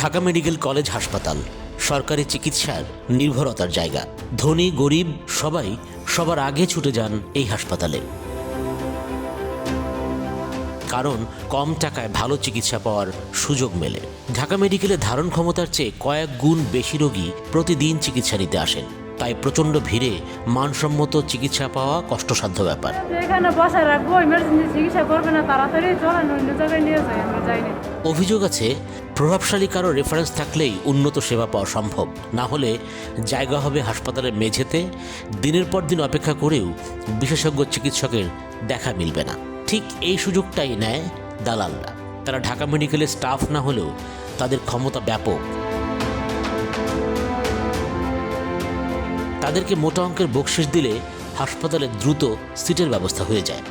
Dhaka medical college হাসপাতাল সরকারি চিকিৎসার নির্ভরতার জায়গা। ধনী গরিব সবাই সবার আগে ছুটে যান এই হাসপাতালে। কারণ কম টাকায় ভালো চিকিৎসা পাওয়ার সুযোগ মেলে। ঢাকা মেডিকেলে ধারণ ক্ষমতার চেয়ে কয়েক গুণ বেশি রোগী প্রতিদিন চিকিৎসা নিতে আসেন। তাই প্রচণ্ড ভিড়ে মানসম্মত চিকিৎসা পাওয়া কষ্টসাধ্য ব্যাপার। এখানে বসায় রাখব চিকিৎসা করবে না তাড়াতাড়ি চলেন অন্য জায়গায় নিয়ে যাই আমরা যাইনি অভিযোগ আছে প্রভাবশালী কারও রেফারেন্স থাকলেই উন্নত সেবা পাওয়া সম্ভব। না হলে জায়গা হবে হাসপাতালের মেঝেতে, দিনের পর দিন অপেক্ষা করেও বিশেষজ্ঞ চিকিৎসকের দেখা মিলবে না। ঠিক এই সুযোগটাই নেয় দালালরা। তারা ঢাকা মেডিকেলের স্টাফ না হলেও তাদের ক্ষমতা ব্যাপক। তাদেরকে মোটা অঙ্কের বকশিস দিলে হাসপাতালে দ্রুত সিটের ব্যবস্থা হয়ে যায়।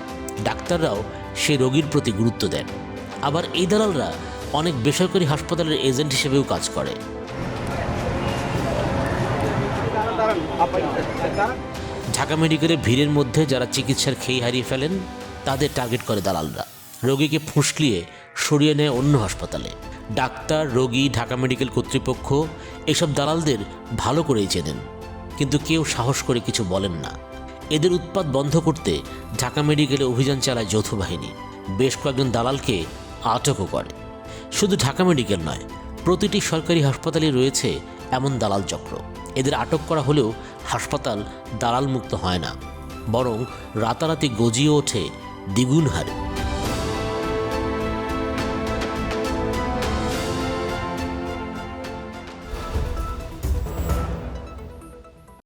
ডাক্তাররাও সেই রোগীর প্রতি গুরুত্ব দেন। আবার এই দালালরা অনেক বেসরকারি হাসপাতালের এজেন্ট হিসেবেও কাজ করে। ঢাকা মেডিকেলে ভিড়ের মধ্যে যারা চিকিৎসার খেই হারিয়ে ফেলেন, তাদের টার্গেট করে দালালরা। রোগীকে ফুসলিয়ে সরিয়ে নেয় অন্য হাসপাতালে। ডাক্তার, রোগী, ঢাকা মেডিকেল কর্তৃপক্ষ এসব দালালদের ভালো করেই চেনেন। কিন্তু কেউ সাহস করে কিছু বলেন না। এদের উৎপাত বন্ধ করতে ঢাকা মেডিকেলে অভিযান চালায় যৌথ বাহিনী। বেশ কয়েকজন দালালকে আটকও করে। শুধু ঢাকা মেডিকেল নয়, প্রতিটি সরকারি হাসপাতালে রয়েছে এমন দালাল চক্র। এদের আটক করা হলেও হাসপাতাল দালাল মুক্ত হয় না, বরং রাতারাতি গজিয়ে ওঠে দ্বিগুণ হারে।